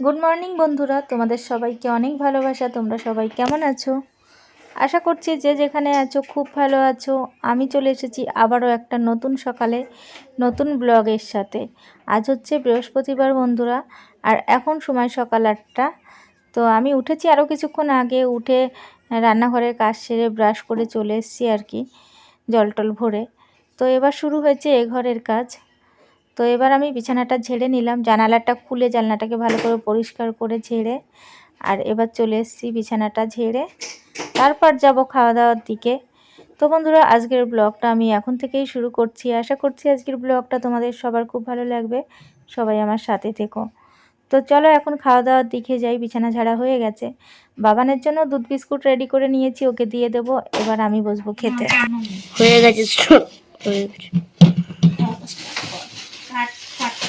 Good morning বন্ধুরা। তোমাদের সবাইকে অনেক ভালোবাসা। তোমরা সবাই কেমন আছো? আশা করছি যে যেখানে আছো, খুব ভালো আছো। আমি চলে এসেছি আবারও একটা নতুন সকালে, নতুন ব্লগের সাথে। আজ হচ্ছে বৃহস্পতিবার, বন্ধুরা, আর এখন সময় সকাল আটটা। তো আমি উঠেছি আরও কিছুক্ষণ আগে, উঠে রান্নাঘরের কাজ সেরে ব্রাশ করে চলে এসেছি আর কি জল টল ভরে। তো এবার শুরু হয়েছে এ ঘরের কাজ। তো এবার আমি বিছানাটা ঝেড়ে নিলাম, জানালাটা খুলে জানলাটাকে ভালো করে পরিষ্কার করে ঝেড়ে আর এবার চলে এসেছি বিছানাটা ঝেড়ে। তারপর যাব খাওয়া দাওয়ার দিকে। তো বন্ধুরা, আজকের ব্লগটা আমি এখন থেকেই শুরু করছি। আশা করছি আজকের ব্লগটা তোমাদের সবার খুব ভালো লাগবে। সবাই আমার সাথে থেকো। তো চলো এখন খাওয়া দাওয়ার দিকে যাই, বিছানা ঝাড়া হয়ে গেছে। বাবানের জন্য দুধ বিস্কুট রেডি করে নিয়েছি, ওকে দিয়ে দেবো। এবার আমি বসবো খেতে। হয়ে গেছে।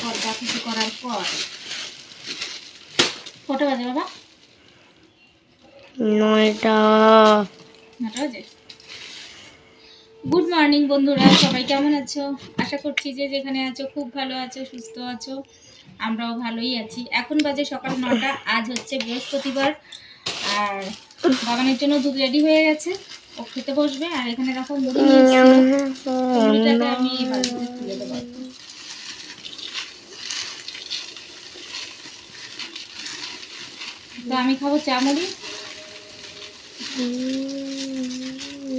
কর কিছু করার পর। কটা বাজে বাবা? নয়টা। নটা বাজে? গুড মর্নিং বন্ধুরা সবাই কেমন আছো? আশা করছি যে যেখানে আছো খুব ভালো আছো সুস্থ আছো। আমরাও ভালোই আছি। এখন বাজে সকাল নটা আজ হচ্ছে বৃহস্পতিবার। আর বাগানের জন্য দুধ রেডি হয়ে গেছে। ও খেতে বসবে আর এখানে দেখো মুড়ি মুড়িটাকে আমি তুলে দেবো। তো আমি খাব চা মুড়ি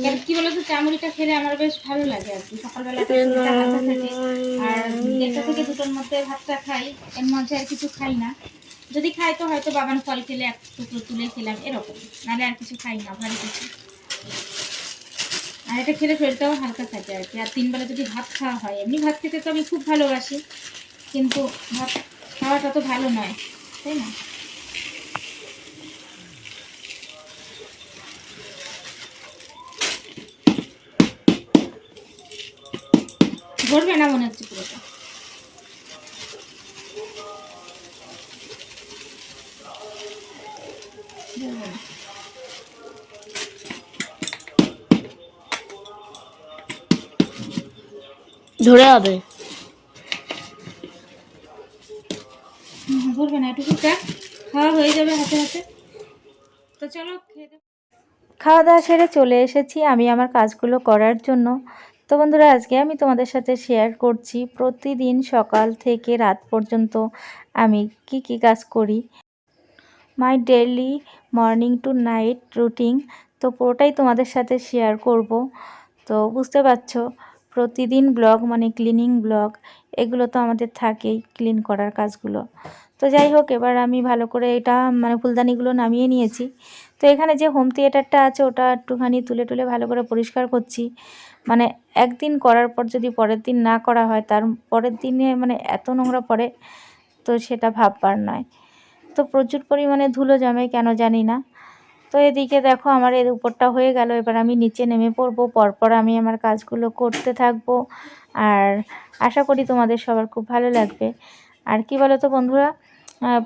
আর কি বলতো চা মুড়িটা খেলে আমার বেশ ভালো লাগে আর কি। সকালবেলা আর থেকে দুটোর মধ্যে ভাতটা খাই। এর মধ্যে আর কিছু খাই না। যদি খাই তো হয়তো বাগান ফল খেলে এক টুকরো তুলে খেলাম, এরকম। নাহলে আর কিছু খাই না ভারী কিছু। আর এটা খেলে শরীরটাও হালকা থাকে আর কি। আর তিনবেলা যদি ভাত খাওয়া হয়, এমনি ভাত খেতে তো আমি খুব ভালোবাসি। কিন্তু ভাত খাওয়াটা তো ভালো নয়, তাই না? ভরবে না মনে হচ্ছে পুরোটা? ধরে হবে ভরবে না একটু খাওয়া হয়ে যাবে হাতে হাতে। তো চলো খেয়ে খাওয়া দাওয়া সেরে চলে এসেছি আমি আমার কাজগুলো করার জন্য। তো বন্ধুরা, আজকে আমি তোমাদের সাথে শেয়ার করছি প্রতিদিন সকাল থেকে রাত পর্যন্ত আমি কি কি কাজ করি। My daily morning to night routine তো পুরোটাই তোমাদের সাথে শেয়ার করব। তো বুঝতে পারছ, প্রতিদিন ব্লগ মানে ক্লিনিং ব্লগ এগুলো তো আমাদের থাকেই ক্লিন করার কাজগুলো। তো যাই হোক, এবার আমি ভালো করে এটা মানে ফুলদানিগুলো নামিয়ে নিয়েছি। তো এখানে যে হোম থিয়েটারটা আছে, ওটা একটুখানি তুলে তুলে ভালো করে পরিষ্কার করছি। মানে একদিন করার পর যদি পরের দিন না করা হয়, তার পরের দিনে মানে এত নোংরা পড়ে, তো সেটা ভাববার নয়। তো প্রচুর পরিমাণে ধুলো জমে, কেন জানি না। তো এদিকে দেখো আমার এর উপরটা হয়ে গেল, এবার আমি নিচে নেমে পড়ব, পরপর আমি আমার কাজগুলো করতে থাকব। আর আশা করি তোমাদের সবার খুব ভালো লাগবে। আর কি বলো তো বন্ধুরা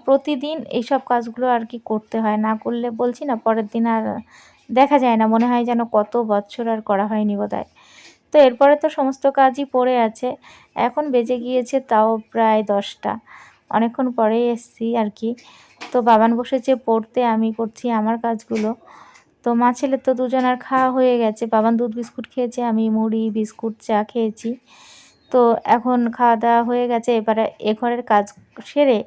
প্রতিদিন এইসব কাজগুলো আর কি করতে হয়। না করলে বলছি না, পরের দিন আর দেখা যায় না। মনে হয় যেন কত বছর আর করা হয়নি বোধহয়। তো এরপরে তো সমস্ত কাজই পড়ে আছে। এখন বেজে গিয়েছে তাও প্রায় দশটা। অনেকক্ষণ পরেই এসছি আর কি। তো বাবান বসেছে, পড়তে আমি করছি আমার কাজগুলো। তো মা ছেলে তো দুজনার খাওয়া হয়ে গেছে। বাবান দুধ বিস্কুট খেয়েছে, আমি মুড়ি, বিস্কুট, চা খেয়েছি। তো এখন খাওয়া দাওয়া হয়ে গেছে, এবারে এ ঘরের কাজ সেরে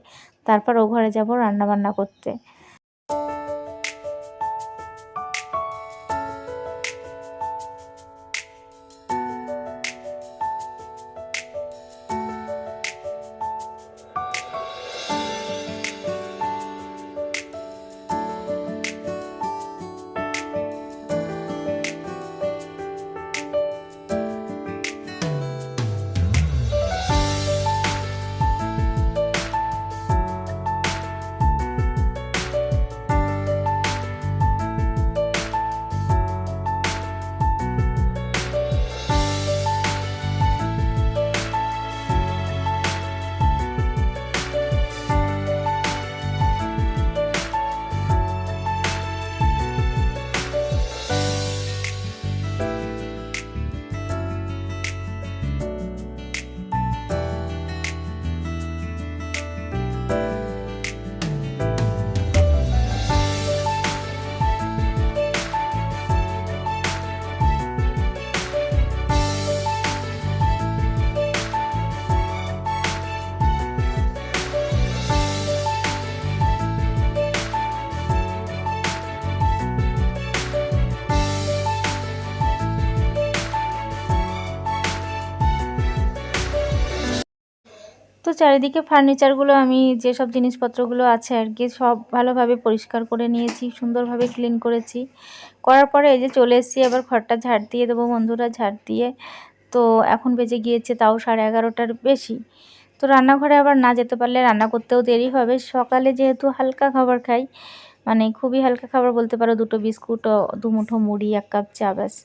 তারপর ও ঘরে যাব রান্না বান্না করতে। চারিদিকে ফার্নিচারগুলো আমি যেসব জিনিসপত্রগুলো আছে আর কি, সব ভালোভাবে পরিষ্কার করে নিয়েছি, সুন্দরভাবে ক্লিন করেছি। করার পরে এই যে চলে এসেছি, এবার ঘরটা ঝাড় দিয়ে দেবো, বন্ধুরা ঝাড় দিয়ে। তো এখন বেজে গিয়েছে তাও সাড়ে এগারোটার বেশি। তো রান্নাঘরে আবার না যেতে পারলে রান্না করতেও দেরি হবে। সকালে যেহেতু হালকা খাবার খাই মানে খুবই হালকা খাবার বলতে পারো, দুটো বিস্কুট দু মুঠো মুড়ি, এক কাপ চা, ব্যাস।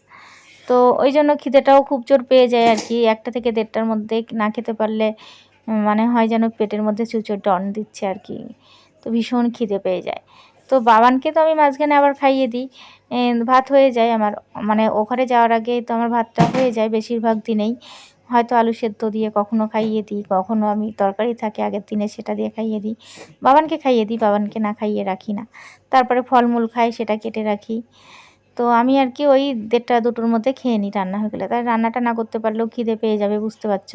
তো ওই জন্য খিদেটাও খুব জোর পেয়ে যায় আর কি, একটা থেকে দেড়টার মধ্যে না খেতে পারলে মানে হয় যেন পেটের মধ্যে চুচোর ডন দিচ্ছে আর কি। তো ভীষণ খিদে পেয়ে যায়। তো বাবানকে তো আমি মাঝখানে আবার খাইয়ে দিই। ভাত হয়ে যায় আমার। মানে ওখানে যাওয়ার আগে তো আমার ভাতটা হয়ে যায় বেশিরভাগ দিনেই। হয়তো আলু সেদ্ধ দিয়ে কখনো খাইয়ে দিই, কখনো আমি তরকারি থাকে আগের দিনে সেটা দিয়ে খাইয়ে দিই। বাবানকে খাইয়ে দিই, বাবানকে না খাইয়ে রাখি না। তারপরে ফলমূল খাই, সেটা কেটে রাখি। তো আমি আর কি ওই দেড়টা দুটোর মধ্যে খেয়ে নিই, রান্না হয়ে গেলে। তাই রান্নাটা না করতে পারলেও খিদে পেয়ে যাবে, বুঝতে পারছ?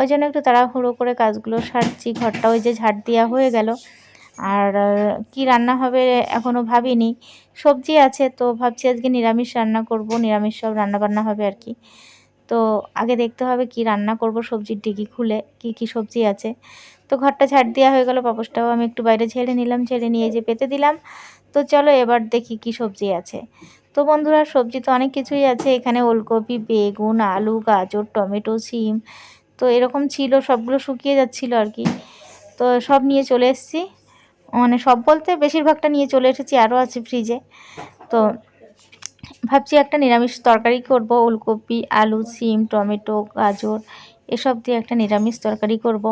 ওই জন্য একটু তাড়াহুড়ো করে কাজগুলো সারছি, ঘরটা ওই যে ঝাড় দেওয়া হয়ে গেল। আর কি রান্না হবে এখনও ভাবিনি। সবজি আছে, তো ভাবছি আজকে নিরামিষ রান্না করব, নিরামিষ সব রান্না বান্না হবে আর কি। তো আগে দেখতে হবে কি রান্না করব সবজির ডিগি খুলে, কি কি সবজি আছে। তো ঘরটা ঝাড় দেওয়া হয়ে গেল, পাপোশটাও আমি একটু বাইরে ঝেড়ে নিলাম, ঝেড়ে নিয়ে যে পেতে দিলাম। তো চলো এবার দেখি কি সবজি আছে। তো বন্ধুরা, সবজি তো অনেক কিছুই আছে। এখানে ওলকপি, বেগুন, আলু, গাজর, টমেটো সিম তো এরকম ছিল, সবগুলো শুকিয়ে যাচ্ছিল আর কি। তো সব নিয়ে চলে এসেছি। মানে সব বলতে বেশিরভাগটা নিয়ে চলে এসেছি, আরও আছে ফ্রিজে তো ভাবছি একটা নিরামিষ তরকারি করব, ওলকপি, আলু সিম টমেটো, গাজর এসব দিয়ে একটা নিরামিষ তরকারি করব।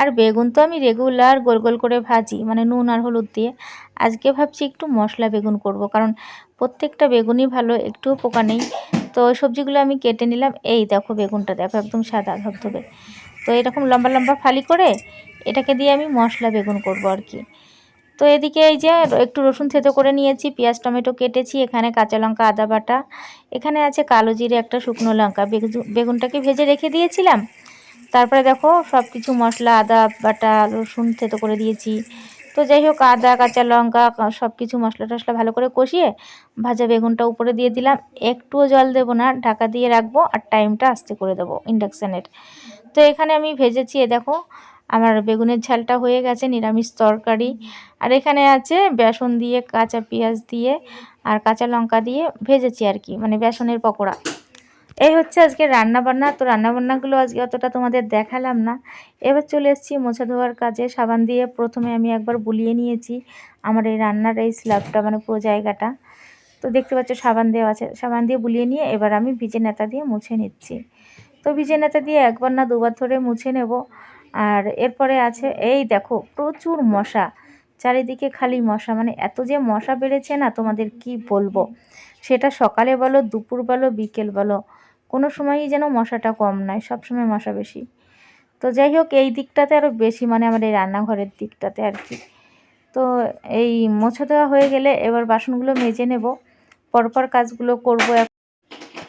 আর বেগুন তো আমি রেগুলার গোল গোল করে ভাজি মানে নুন আর হলুদ দিয়ে। আজকে ভাবছি একটু মশলা বেগুন করব, কারণ প্রত্যেকটা বেগুনই ভালো, একটুও পোকা নেই। তো ওই সবজিগুলো আমি কেটে নিলাম। এই দেখো বেগুনটা, দেখো একদম সাদা ধবধবে। তো এরকম লম্বা লম্বা ফালি করে এটাকে দিয়ে আমি মশলা বেগুন করব আর কি। তো এদিকে এই যে একটু রসুন থেতো করে নিয়েছি, পেঁয়াজ, টমেটো কেটেছি, এখানে কাঁচা লঙ্কা, আদা বাটা। এখানে আছে কালো জিরে, একটা শুকনো লঙ্কা। বেগু- বেগুনটাকে ভেজে রেখে দিয়েছিলাম। তারপরে দেখো সব কিছু মশলা, আদা বাটা, রসুন থেতো করে দিয়েছি। তো যাই হোক, আদা, কাঁচা লঙ্কা সব কিছু মশলা টশলা ভালো করে কষিয়ে ভাজা বেগুনটা উপরে দিয়ে দিলাম। একটুও জল দেবো না, ঢাকা দিয়ে রাখব আর টাইমটা আস্তে করে দেবো ইন্ডাকশানের। তো এখানে আমি ভেজেছি, এ দেখো আমার বেগুনের ঝালটা হয়ে গেছে, নিরামিষ তরকারি। আর এখানে আছে বেসন দিয়ে কাঁচা পেঁয়াজ দিয়ে আর কাঁচা লঙ্কা দিয়ে ভেজেছি আর কি মানে বেসনের পকোড়া। এই হচ্ছে আজকে রান্না বান্না তো রান্না বান্নাগুলো আজকে অতটা তোমাদের দেখালাম না। এবার চলে এসেছি মোছা ধোয়ার কাজে। সাবান দিয়ে প্রথমে আমি একবার বুলিয়ে নিয়েছি আমার এই রান্নার এই স্ল্যাবটা মানে পুরো জায়গাটা। তো দেখতে পাচ্ছ সাবান দেওয়া আছে। সাবান দিয়ে বুলিয়ে নিয়ে এবার আমি ভিজে নেতা দিয়ে মুছে নিচ্ছি। তো ভিজে নেতা দিয়ে একবার না দুবার ধরে মুছে নেব। আর এরপরে আছে, এই দেখো, প্রচুর মশা। চারিদিকে খালি মশা মানে এত যে মশা বেড়েছে না, তোমাদের কি বলব? সেটা সকালে বলো, দুপুর বলো, বিকেল বলো, কোনো সময়ই যেন মশাটা কম নয় সব সময় মশা বেশি। তো যাই হোক, এই দিকটাতে আরও বেশি মানে আমার এই রান্নাঘরের দিকটাতে আর কি। তো এই মোছা দেওয়া হয়ে গেলে এবার বাসনগুলো মেজে নেব, পরপর কাজগুলো করব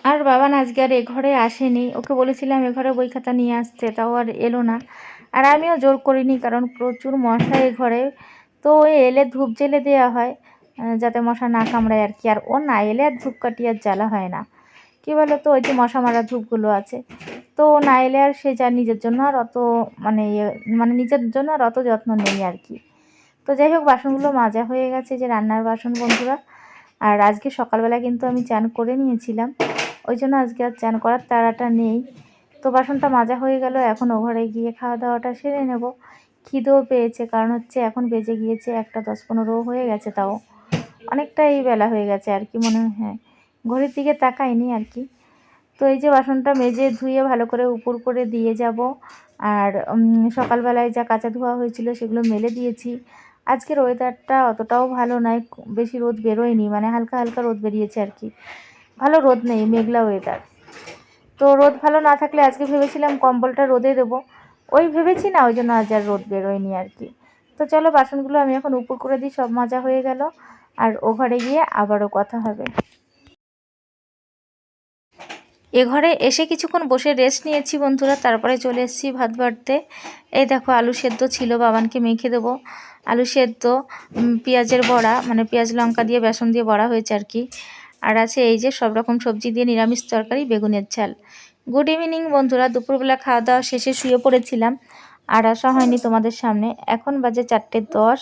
আর বাবান আজকে আর এ ঘরে আসেনি। ওকে বলেছিলাম, এ ঘরে বই খাতা নিয়ে আসতে, তাও আর এলো না। আর আমিও জোর করিনি, কারণ প্রচুর মশা এ ঘরে। তো ওই এলে ধূপ জেলে দেওয়া হয় যাতে মশা না কামড়ায় আর কি। আর ও না এলে আর ধূপ কাটি আর জ্বালা হয় না। কী বলো তো ওই যে মশা মারা ধূপগুলো আছে। তো ও না এলে আর সে যা নিজের জন্য আর অত মানে ইয়ে- মানে নিজের জন্য আর অত যত্ন নেই আর কি। তো যাই হোক, বাসনগুলো মাজা হয়ে গেছে যে রান্নার বাসন, বন্ধুরা। আর আজকে সকালবেলা কিন্তু আমি চান করে নিয়েছিলাম। ওই জন্য আজকে আর চান করার তাড়াটা নেই। তো বাসনটা মাজা হয়ে গেল, এখন ও ঘরে গিয়ে খাওয়া দাওয়াটা সেরে নেব। খিদেও পেয়েছে, কারণ হচ্ছে এখন বেজে গিয়েছে একটা, দশ পনেরো হয়ে গেছে তাও। অনেকটাই বেলা হয়ে গেছে আর কি মনে হয়। হ্যাঁ ঘড়ির দিকে তাকাইনি আর কি। তো এই যে বাসনটা মেজে ধুয়ে ভালো করে উপর করে দিয়ে যাব। আর সকালবেলায় যা কাঁচা ধোয়া হয়েছিল সেগুলো মেলে দিয়েছি। আজকের ওয়েদারটা অতটাও ভালো নয় বেশি রোদ বেরোয়নি মানে হালকা হালকা রোদ বেরিয়েছে আর কি। ভালো রোদ নেই, মেঘলা ওয়েদার তো রোদ ভালো না থাকলে আজকে ভেবেছিলাম কম্বলটা রোদে দেবো। ওই ভেবেছি না, ওই জন্য আজ আর রোদ বেরোয়নি আর কি। তো চলো বাসনগুলো আমি এখন উপর করে দিই, সব মাজা হয়ে গেল। আর ও ঘরে গিয়ে আবারও কথা হবে। এ ঘরে এসে কিছুক্ষণ বসে রেস্ট নিয়েছি বন্ধুরা, তারপরে চলে এসেছি ভাত বাড়তে। এই দেখো আলু সেদ্ধ ছিল, বাবানকে মেখে দেবো। আলু সেদ্ধ পেঁয়াজের বড়া মানে পেঁয়াজ লঙ্কা দিয়ে, বেসন দিয়ে বড়া হয়েছে আর কি। আর আছে এই যে সব রকম সবজি দিয়ে নিরামিষ তরকারি, বেগুনের ঝাল। গুড ইভিনিং বন্ধুরা, দুপুরবেলা খাওয়া দাওয়া শেষে শুয়ে পড়েছিলাম। আর আসা হয়নি তোমাদের সামনে। এখন বাজে চারটে দশ।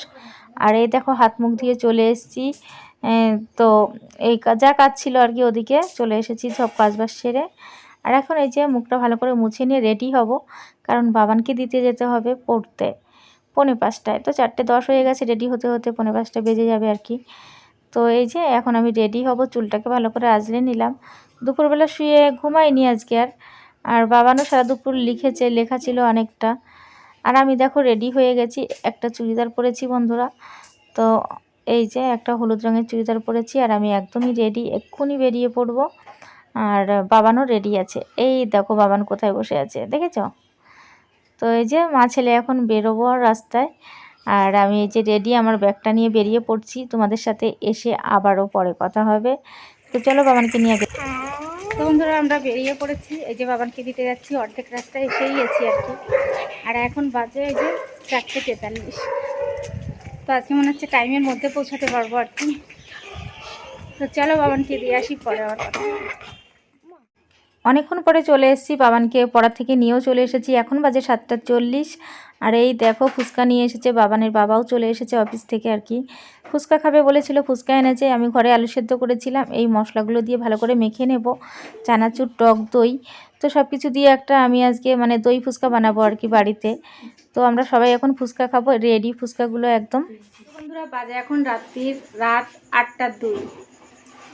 আর এই দেখো হাত মুখ দিয়ে চলে এসেছি। তো এই যা কাজ ছিল আর কি ওদিকে চলে এসেছি সব কাজবাজ সেরে। আর এখন এই যে মুখটা ভালো করে মুছে নিয়ে রেডি হব, কারণ বাবানকে দিতে যেতে হবে পড়তে। পৌনে পাঁচটায়। তো চারটে দশ হয়ে গেছে রেডি হতে হতে পৌনে পাঁচটা বেজে যাবে আর কি। তো এই যে এখন আমি রেডি হব, চুলটাকে ভালো করে আজলে নিলাম। দুপুরবেলা শুয়ে ঘুমাইনি আজকে আর। আর বাবানও সারা দুপুর লিখেছে, লেখা ছিল অনেকটা। আর আমি দেখো রেডি হয়ে গেছি, একটা চুড়িদার পরেছি বন্ধুরা। তো এই যে একটা হলুদ রঙের চুড়িদার পরেছি আর আমি একদমই রেডি এক্ষুনি বেরিয়ে পড়ব। আর বাবানও রেডি আছে। এই দেখো বাবান কোথায় বসে আছে, দেখেছ? তো এই যে মা ছেলে এখন বেরোবো রাস্তায়। আর আমি এই যে রেডি আমার ব্যাগটা নিয়ে বেরিয়ে পড়ছি। তোমাদের সাথে এসে আবারও পরে কথা হবে। তো চলো বাবানকে নিয়ে আগে তো বন্ধুরা, আমরা বেরিয়ে পড়েছি। এই যে বাবানকে দিতে যাচ্ছি, অর্ধেক রাস্তায় এসেই গেছি আর কি। আর এখন বাজে এই যে চারটে তেতাল্লিশ। তো আজকে মনে হচ্ছে টাইমের মধ্যে পৌঁছাতে পারব আর কি। তো চলো বাবানকে দিয়ে আসি, পরে আবার। অনেকক্ষণ পরে চলে এসেছি বাবানকে পড়া থেকে নিয়েও চলে এসেছি। এখন বাজে সাতটা চল্লিশ। আর এই দেখো ফুচকা নিয়ে এসেছে বাবানের বাবাও চলে এসেছে অফিস থেকে আর কি। ফুচকা খাবে বলেছিল ফুচকা এনেছে আমি ঘরে আলু সেদ্ধ করেছিলাম এই মশলাগুলো দিয়ে ভালো করে মেখে নেব। চানাচুর টক দই তো সব কিছু দিয়ে একটা আমি আজকে মানে দই ফুচকা বানাবো আর কি বাড়িতে। তো আমরা সবাই এখন ফুচকা খাব রেডি ফুচকাগুলো একদম। বন্ধুরা বাজে এখন রাত্রির রাত আটটার দুই।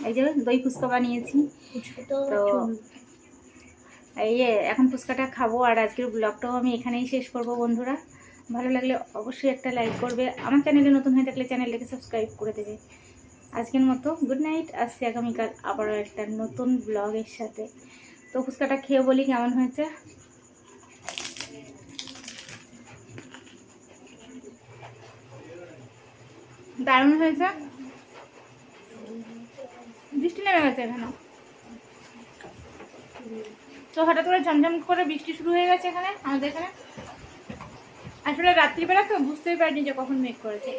এই যে দই ফুচকা বানিয়েছি। তো এই যে, এখন ফুচকাটা খাব আর আজকের ব্লগটাও আমি এখানেই শেষ করব বন্ধুরা। ভালো লাগলে অবশ্যই একটা লাইক করবে। আমার চ্যানেলে নতুন হয়ে থাকলে চ্যানেলটাকে সাবস্ক্রাইব করে দেবে। আজকের মতো গুড নাইট আসছি আগামীকাল আবারও একটা নতুন ব্লগের সাথে। তো ফুচকাটা খেয়ে বলি কেমন হয়েছে? দারুণ হয়েছে। বৃষ্টি নেমে গেছে এখানে। তো হঠাৎ করে ঝমঝম করে বৃষ্টি শুরু হয়ে গেছে এখানে, আমাদের এখানে। আসলে রাত্রিবেলা তো বুঝতেই পারিনি যে কখন মেঘ করেছে।